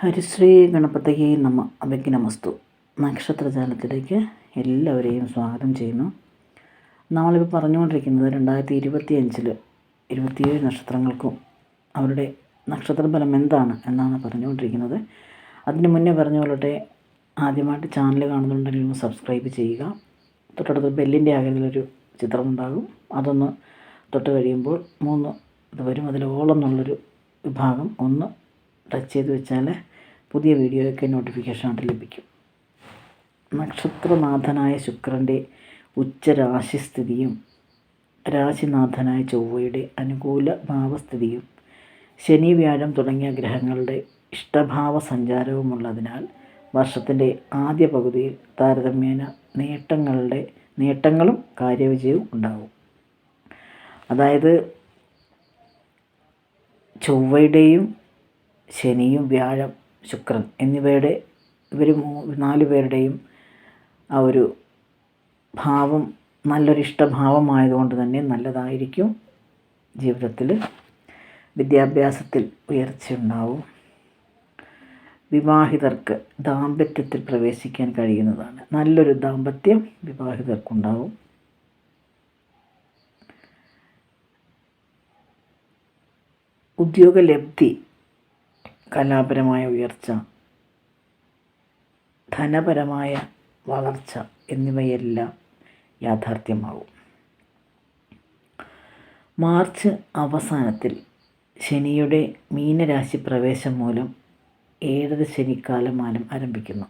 ഹരിശ്രീ ഗണപതയെ നമ്മ അവയ്ക്ക് നമസ്തു നക്ഷത്രജാലത്തിലേക്ക് എല്ലാവരെയും സ്വാഗതം ചെയ്യുന്നു. നമ്മളിപ്പോൾ പറഞ്ഞുകൊണ്ടിരിക്കുന്നത് രണ്ടായിരത്തി ഇരുപത്തി അഞ്ചിൽ ഇരുപത്തിയേഴ് നക്ഷത്രങ്ങൾക്കും അവരുടെ നക്ഷത്രഫലം എന്താണ് എന്നാണ് പറഞ്ഞുകൊണ്ടിരിക്കുന്നത്. അതിന് മുന്നേ പറഞ്ഞുകൊള്ളട്ടെ ആദ്യമായിട്ട് ചാനൽ കാണുന്നുണ്ടെങ്കിൽ ഒന്ന് സബ്സ്ക്രൈബ് ചെയ്യുക. തൊട്ടടുത്ത് ബെല്ലിന്റെ ആകൃതിയിലൊരു ചിത്രമുണ്ടാകും. അതൊന്ന് തൊട്ട് കഴിയുമ്പോൾ മൂന്ന് ഇത് വരും അതിൽ ഓളം എന്നുള്ളൊരു വിഭാഗം ഒന്ന് ടച്ച് ചെയ്ത് വെച്ചാൽ പുതിയ വീഡിയോയൊക്കെ നോട്ടിഫിക്കേഷൻ ആയിട്ട് ലഭിക്കും. നക്ഷത്രനാഥനായ ശുക്രന്റെ ഉച്ചരാശിസ്ഥിതിയും രാശിനാഥനായ ചൊവ്വയുടെ അനുകൂല ഭാവസ്ഥിതിയും ശനി വ്യാഴം തുടങ്ങിയ ഗ്രഹങ്ങളുടെ ഇഷ്ടഭാവ സഞ്ചാരവുമുള്ളതിനാൽ വർഷത്തിന്റെ ആദ്യ പകുതിയിൽ താരതമ്യേന നേട്ടങ്ങളുടെ നേട്ടങ്ങളും കാര്യവിജയവും ഉണ്ടാകും അതായത് ചൊവ്വയുടെയും ശനിയും വ്യാഴം ശുക്രൻ എന്നിവയുടെ ഇവർ നാല് പേരുടെയും ആ ഒരു ഭാവം നല്ലൊരു ഇഷ്ടഭാവമായതുകൊണ്ട് തന്നെ നല്ലതായിരിക്കും. ജീവിതത്തിൽ വിദ്യാഭ്യാസത്തിൽ ഉയർച്ചയുണ്ടാവും. വിവാഹിതർക്ക് ദാമ്പത്യത്തിൽ പ്രവേശിക്കാൻ കഴിയുന്നതാണ്. നല്ലൊരു ദാമ്പത്യം വിവാഹിതർക്കുണ്ടാവും. ഉദ്യോഗലബ്ധി കലാപരമായ ഉയർച്ച ധനപരമായ വളർച്ച എന്നിവയെല്ലാം യാഥാർത്ഥ്യമാകും. മാർച്ച് അവസാനത്തിൽ ശനിയുടെ മീനരാശി പ്രവേശം മൂലം ഏഴര ശനിക്കാലമാനം ആരംഭിക്കുന്നു.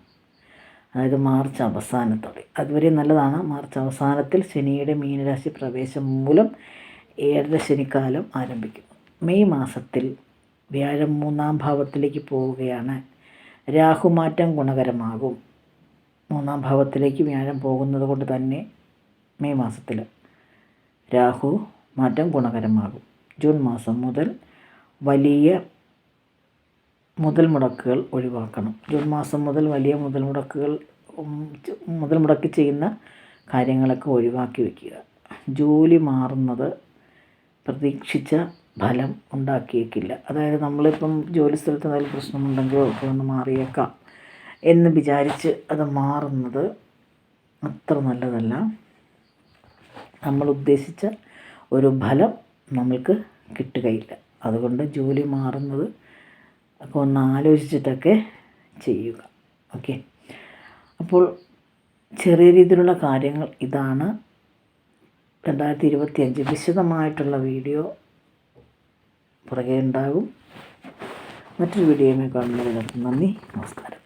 അതായത് മാർച്ച് അവസാനത്തോടെ. അതുവരെ നല്ലതാണ്. മാർച്ച് അവസാനത്തിൽ ശനിയുടെ മീനരാശി പ്രവേശം മൂലം ഏഴര ശനിക്കാലം ആരംഭിക്കുന്നു. മെയ് മാസത്തിൽ വ്യാഴം മൂന്നാം ഭാവത്തിലേക്ക് പോവുകയാണ്. രാഹുമാറ്റം ഗുണകരമാകും. മൂന്നാം ഭാവത്തിലേക്ക് വ്യാഴം പോകുന്നത് കൊണ്ട് തന്നെ മെയ് മാസത്തിൽ രാഹു മാറ്റം ഗുണകരമാകും. ജൂൺ മാസം മുതൽ വലിയ മുതൽ മുടക്കുകൾ ഒഴിവാക്കണം. ജൂൺ മാസം മുതൽ വലിയ മുതൽ മുടക്കുകൾ മുതൽ മുടക്കി ചെയ്യുന്ന കാര്യങ്ങളൊക്കെ ഒഴിവാക്കി വയ്ക്കുക ജോലി മാറുന്നത് പ്രതീക്ഷിച്ച ഫലം ഉണ്ടാക്കിയേക്കില്ല. അതായത് നമ്മളിപ്പം ജോലി സ്ഥലത്ത് എന്തെങ്കിലും പ്രശ്നമുണ്ടെങ്കിലോ ഒക്കെ ഒന്ന് മാറിയേക്കാം എന്ന് വിചാരിച്ച് അത് മാറുന്നത് അത്ര നല്ലതല്ല. നമ്മൾ ഉദ്ദേശിച്ച ഒരു ഫലം നമ്മൾക്ക് കിട്ടുകയില്ല. അതുകൊണ്ട് ജോലി മാറുന്നത് അപ്പോൾ ഒന്ന് ആലോചിച്ചിട്ടൊക്കെ ചെയ്യുക. ഓക്കെ? അപ്പോൾ ചെറിയ രീതിയിലുള്ള കാര്യങ്ങൾ ഇതാണ്. രണ്ടായിരത്തി ഇരുപത്തി അഞ്ച് വിശദമായിട്ടുള്ള വീഡിയോ പുറകെ ഉണ്ടാകും. മറ്റൊരു വീഡിയോയുമായി കാണുന്നതിന് നന്ദി നമസ്കാരം.